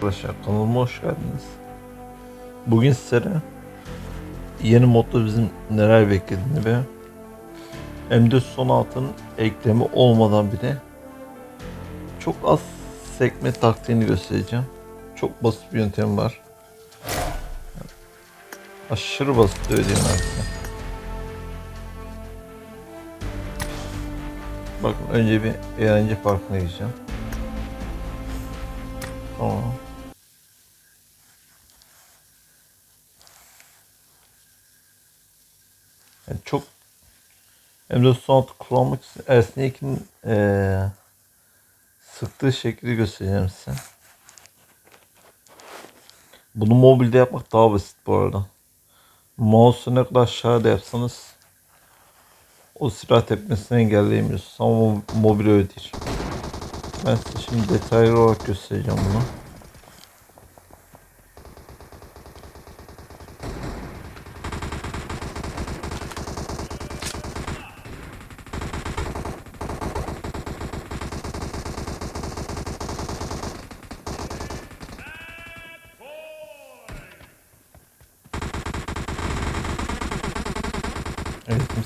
Arkadaşlar kanalıma hoş geldiniz. Bugün sizlere yeni modda bizim neler beklediğini ve M4 son altının eklemi olmadan bile çok az sekme taktiğini göstereceğim. Çok basit bir yöntem var. Aşırı basit öyle size. Bakın önce bir eğlence parkına gideceğim. Tamam. Yani çok M4 Sonat'ı kullanmak için Ersin Yekin'in eee sıktığı şekli göstereceğim size. Bunu mobilde yapmak daha basit bu arada. Mouse'u ne kadar aşağıda yapsanız o silah tepmesini engelleyemiyorsunuz ama mo- mobil öyle değil. Ben size şimdi detaylı olarak göstereceğim bunu.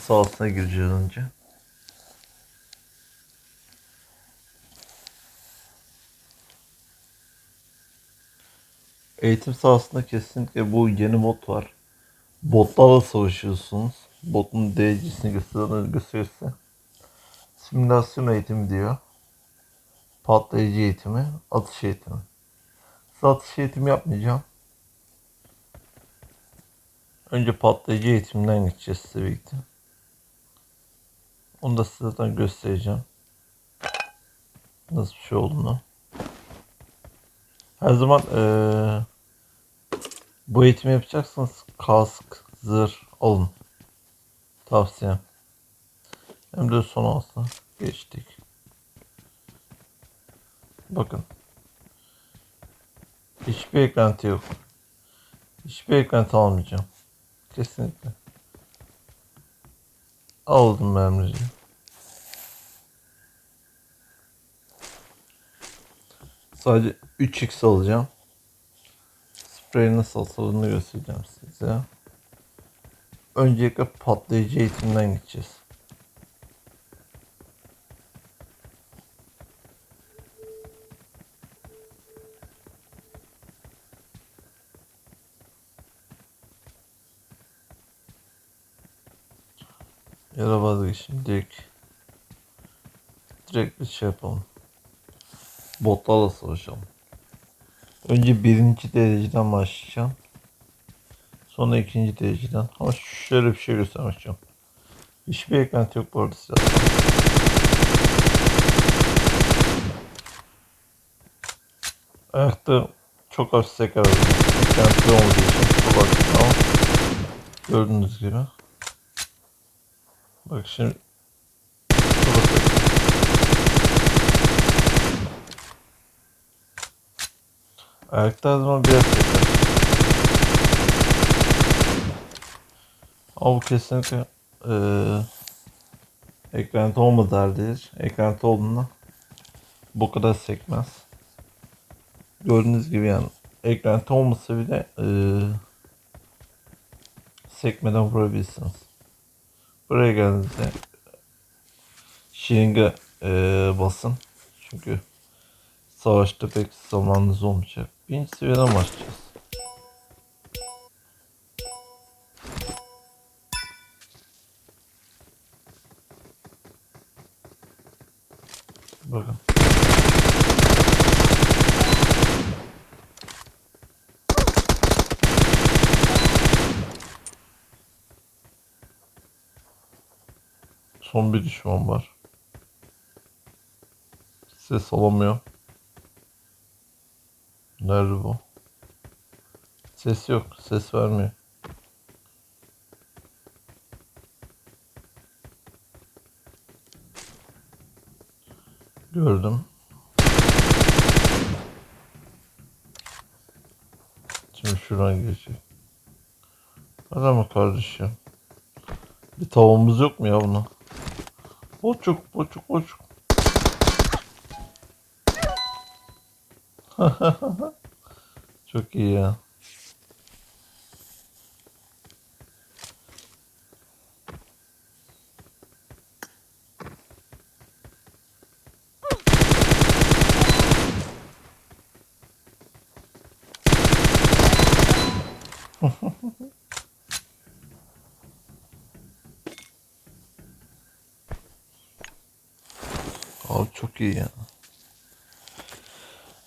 Eğitim sahasına gireceğiz önce. Eğitim sahasında kesinlikle bu yeni mod var. Botlarla savaşıyorsunuz. Botun derecisini gösteren gösterirse. Simülasyon eğitimi diyor. Patlayıcı eğitimi, atış eğitimi. Size atış eğitimi yapmayacağım. Önce patlayıcı eğitiminden geçeceğiz size birlikte. Onu da size zaten göstereceğim. Nasıl bir şey olduğunu. Her zaman eee, bu eğitimi yapacaksanız kask, zırh alın. Tavsiyem. Hem de son olsa geçtik. Bakın. Hiçbir eklenti yok. Hiçbir eklenti almayacağım. Kesinlikle. Aldım mermici. Sadece 3x alacağım. Sprey nasıl atıldığını göstereceğim size. Öncelikle patlayıcı eğitimden gideceğiz. Ya da vazgeçin direkt. Direkt bir şey yapalım. Botlarla savaşalım. Önce birinci dereceden başlayacağım. Sonra ikinci dereceden. Ama şöyle bir şey göstermek istiyorum. Hiçbir eklenti yok bu arada silah. Ayakta çok hafif seker. Eklenti olmadığı için çok hafif ama gördüğünüz gibi. Bak şimdi. Ayakta zaman biraz seker. Ama bu kesinlikle eee eklenti olmadı haldedir. Eklenti olduğunda bu kadar sekmez. Gördüğünüz gibi yani eklenti olmasa bile eee sekmeden vurabilirsiniz. Buraya geldiğinizde şiringe eee basın. Çünkü savaşta pek zamanınız olmayacak. Birinci seviyeden başlayacağız. Bakın. Son bir düşman var. Ses alamıyor. Nerede bu? Ses yok. Ses vermiyor. Gördüm. Şimdi şuradan geçecek. Arama kardeşim. Bir tavamız yok mu ya buna? Boçuk, boçuk, boçuk. Çok iyi ya. Abi çok iyi ya.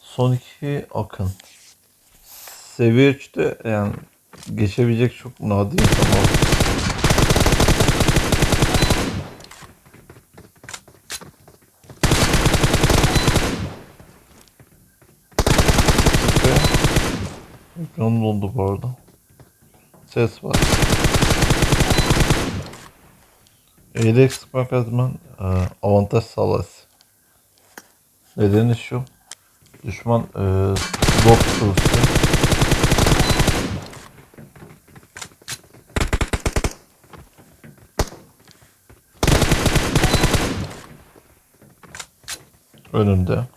Son iki Akın. Seviye 3'te yani geçebilecek çok nadir insan var. Ekranım dondu bu arada. Ses var. Sıkmak her zaman e, avantaj sağlar. Nedeni şu. Düşman e, bot sürüsü. Önümde.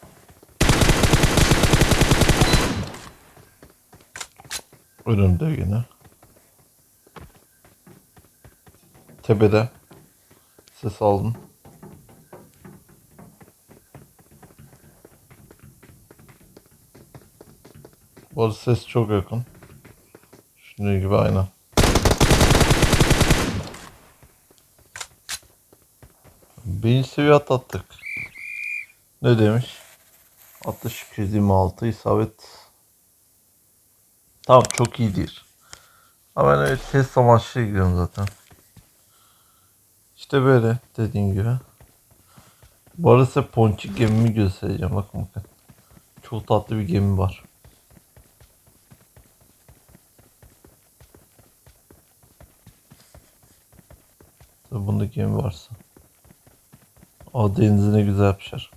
Önümde yine. Tepede. Ses aldım. Bu ses çok yakın. Şimdi gibi aynı. Birinci seviye atlattık. Ne demiş? 60 226 isabet. Tamam çok iyi değil. Ama ben öyle test amaçlı gidiyorum zaten. İşte böyle dediğim gibi. Bu arada size ponçik gemimi göstereceğim. Bakın bakın. Çok tatlı bir gemi var. Bunda gemi varsa. O denizi ne güzel pişer.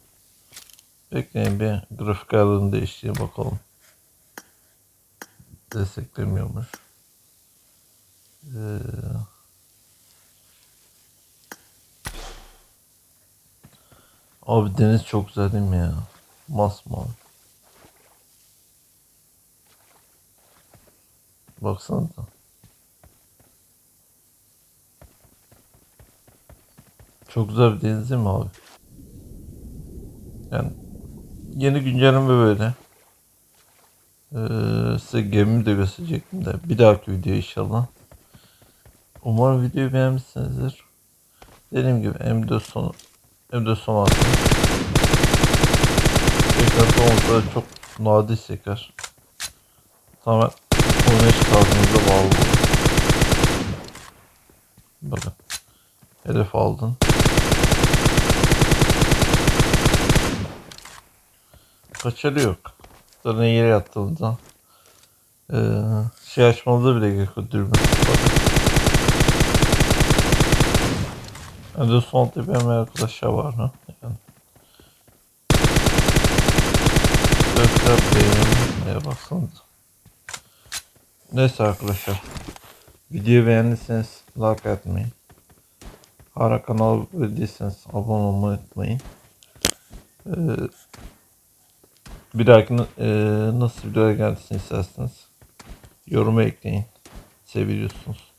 Bekleyin bir grafik ayarlarını değiştireyim bakalım. Desteklemiyormuş. Ee, Abi deniz çok güzel değil mi ya? Masmavi. Baksana Çok güzel bir deniz değil mi abi? Yani yeni güncelleme böyle. Ee, size gemimi de gösterecektim de. Bir dahaki video inşallah. Umarım videoyu beğenmişsinizdir. Dediğim gibi M4 son M4 son altı. Tekrar sonunda çok nadir sekar. Tamamen oynayış tarzınıza bağlı. Bakın. Hedef aldın. Kaçarı yok. Zaten yere yattığında ee, şey açmalıda bile gerek yok dürbün. Bakın. Yani de son tepem arkadaşlar var ha. Yani. Göster beğenin. baksanıza. Neyse arkadaşlar. Videoyu beğendiyseniz like atmayı. Hala kanala abone değilseniz abone olmayı unutmayın. Ee, bir dahaki e, nasıl videoya gelsin isterseniz yoruma ekleyin. Seviyorsunuz.